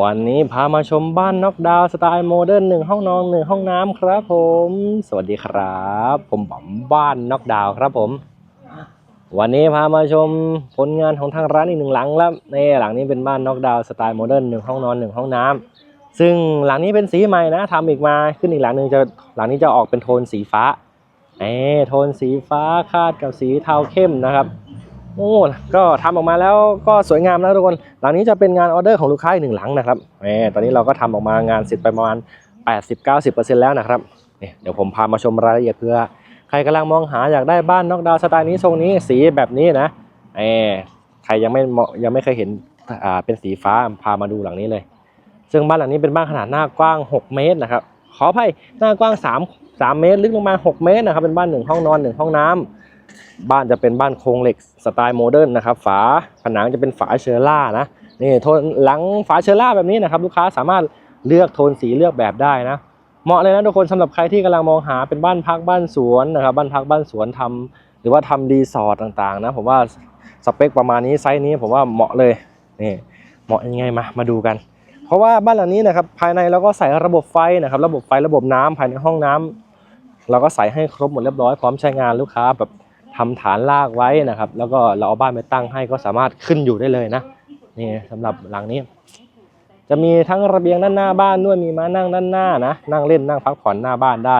วันนี้พามาชมบ้านน็อกดาวสไตล์โมเดิร์นหนึ่งห้องนอนหนึ่งห้องน้ำครับผม สวัสดีครับ ผมบอมบ้านน็อกดาวครับผม วันนี้พามาชมผลงานของทางร้านอีกหนึ่งหลังแล้วนี่หลังนี้เป็นบ้านน็อกดาวสไตล์โมเดิร์นหนึ่งห้องนอนหนึ่งห้องน้ำซึ่งหลังนี้เป็นสีใหม่นะทำอีกมาขึ้นอีกหลังหนึ่งจะหลังนี้จะออกเป็นโทนสีฟ้าเอ้โทนสีฟ้าคาดกับสีเทาเข้มนะครับ โอ้ก็ทำออกมาแล้วก็สวยงามแล้วทุกคน หลังนี้จะเป็นงานออเดอร์ของลูกค้าอีกหนึ่งหลังนะครับแหมตอนนี้เราก็ทำออกมางานเสร็จไปประมาณ 80-90%แล้วนะครับนี่เดี๋ยวผมพามาชมรายละเอียดเพื่อ ใครกำลังมองหาอยากได้บ้านนอกดาวสไตล์นี้ทรงนี้สีแบบนี้นะเออใครยังไม่เหมาะยังไม่เคยเห็นอ่าเป็นสีฟ้าพามาดูหลังนี้เลย ซึ่งบ้านหลังนี้เป็นบ้านขนาดหน้ากว้าง 6 เมตรนะครับขออภัยหน้ากว้าง 3 3 เมตร ลึกลงมา 6 เมตรนะครับเป็นบ้านหนึ่งห้องนอนหนึ่งห้องน้ำ บ้านจะเป็นบ้านโครงเหล็กสไตล์โมเดิร์นนะครับ ฝาผนังจะเป็นฝาเชอร่านะนี่โทนหลังฝาเชอร่าแบบนี้นะครับ ลูกค้าสามารถเลือกโทนสีเลือกแบบได้นะ เหมาะเลยนะทุกคนสำหรับใครที่กำลังมองหาเป็นบ้านพักบ้านสวนนะครับ บ้านพักบ้านสวนทำหรือว่าทำรีสอร์ทต่างๆนะผมว่าสเปคประมาณนี้ไซส์นี้ผมว่าเหมาะเลยนี่เหมาะยังไงมามาดูกัน เพราะว่าบ้านหลังนี้นะครับภายในเราก็ใส่ระบบไฟนะครับ ระบบไฟระบบน้ำภายในห้องน้ำเราก็ใส่ให้ครบหมดเรียบร้อยพร้อมใช้งานลูกค้าแบบ ทำฐานลากไว้นะครับ แล้วก็เราเอาบ้านไปตั้งให้ก็สามารถขึ้นอยู่ได้เลยนะนี่สำหรับหลังนี้ จะมีทั้งระเบียงด้านหน้าบ้านด้วยมีม้านั่งด้านหน้านะนั่งเล่นนั่งพักผ่อนหน้าบ้านได้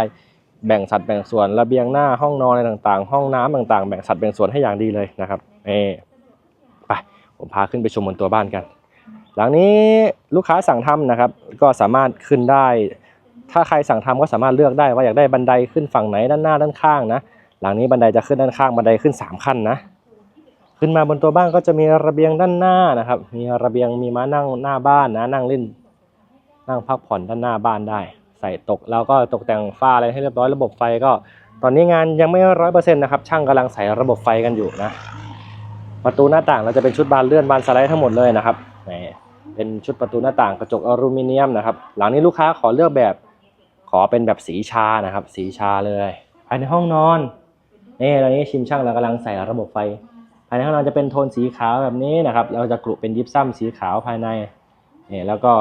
แบ่งสัดแบ่งส่วนระเบียงหน้าห้องนอนอะไรต่างๆ ห้องน้ำต่างๆ แบ่งสัดแบ่งส่วนให้อย่างดีเลยนะครับนี่ไปผมพาขึ้นไปชมบนตัวบ้านกัน หลังนี้ลูกค้าสั่งทำนะครับ ก็สามารถขึ้นได้ ถ้าใครสั่งทำก็สามารถเลือกได้ว่าอยากได้บันไดขึ้นฝั่งไหนด้านหน้าด้านข้างนะ หลังนี้บันไดจะขึ้นด้านข้างบันไดขึ้นสามขั้นนะ ขึ้นมาบนตัวบ้านก็จะมีระเบียงด้านหน้านะครับ มีระเบียงมีม้านั่งหน้าบ้านนะ นั่งเล่น นั่งพักผ่อนด้านหน้าบ้านได้ ใส่ตกแล้วก็ตกแต่งฝ้าอะไรให้เรียบร้อยระบบไฟก็ ตอนนี้งานยังไม่ร้อยเปอร์เซ็นต์นะครับช่างกำลังใส่ระบบไฟกันอยู่นะ ประตูหน้าต่างเราจะเป็นชุดบานเลื่อนบานสไลด์ทั้งหมดเลยนะครับเป็นชุดประตูหน้าต่างกระจกอลูมิเนียมนะครับ หลังนี้ลูกค้าขอเลือกแบบขอเป็นแบบสีชานะครับ สีชาเลยภายในห้องนอน นี่ตอนนี้ชิมช่างเรากำลังใส่ระบบไฟ ภายในห้องนอนจะเป็นโทนสีขาวแบบนี้นะครับ เราจะกลุเป็นยิปซัมสีขาวภายในนี่แล้วก็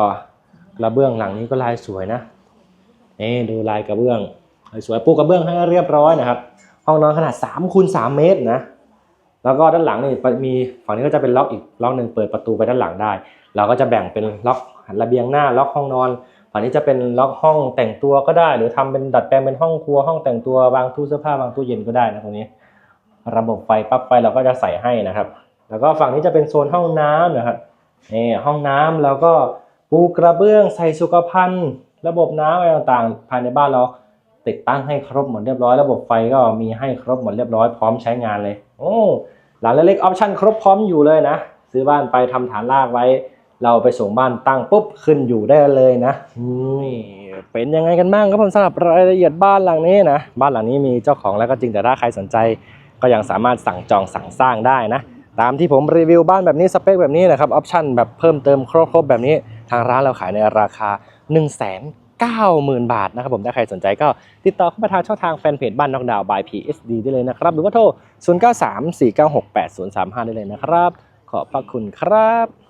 กระเบื้องหลังนี้ก็ลายสวยนะนี่ดูลายกระเบื้องสวยปูกระเบื้องให้เรียบร้อยนะครับ ห้องนอนขนาด3คูณ3เมตรนะแล้วก็ด้านหลังนี่มีฝั่งนี้ก็จะเป็นล็อกอีกล็อกหนึ่งเปิดประตูไปด้านหลังได้ เราก็จะแบ่งเป็นล็อกระเบียงหน้าล็อกห้องนอน ฝั่งนี้จะเป็นล็อกห้องแต่งตัวก็ได้ หรือทำเป็นดัดแปลงเป็นห้องครัวห้องแต่งตัววางตู้เสื้อผ้าวางตู้เย็นก็ได้นะตรงนี้ ระบบไฟปลั๊กไฟเราก็จะใส่ให้นะครับ แล้วก็ฝั่งนี้จะเป็นโซนห้องน้ำนะครับนี่ห้องน้ำแล้วก็ปูกระเบื้องใส่สุขภัณฑ์ ระบบน้ำอะไรต่างๆ ภายในบ้านเราติดตั้งให้ครบหมดเรียบร้อย ระบบไฟก็มีให้ครบหมดเรียบร้อยพร้อมใช้งานเลย โอ้หลังเล็กๆออปชั่นครบพร้อมอยู่เลยนะ ซื้อบ้านไปทำฐานรากไว้ เราไปส่งบ้านตั้งปุ๊บขึ้นอยู่ได้เลยนะนี่เป็นยังไงกันบ้างครับผมสำหรับรายละเอียดบ้านหลังนี้นะบ้านหลังนี้มีเจ้าของแล้วก็จริงแต่ถ้าใครสนใจ ก็ยังสามารถสั่งจองสั่งสร้างได้นะตามที่ผมรีวิวบ้านแบบนี้สเปคแบบนี้นะครับออปชั่นแบบเพิ่มเติมครบๆแบบนี้ ทางร้านเราขายในราคา1 9 0 0 0 0 บาทนะครับผมถ้าใครสนใจก็ติดต่อเข้ามาทางช่องทางแฟนเพจบ้านนอกดาว by PSD ได้เลยนะครับ หรือว่าโทร 0934968035 ได้เลยนะครับ ขอบพระคุณครับ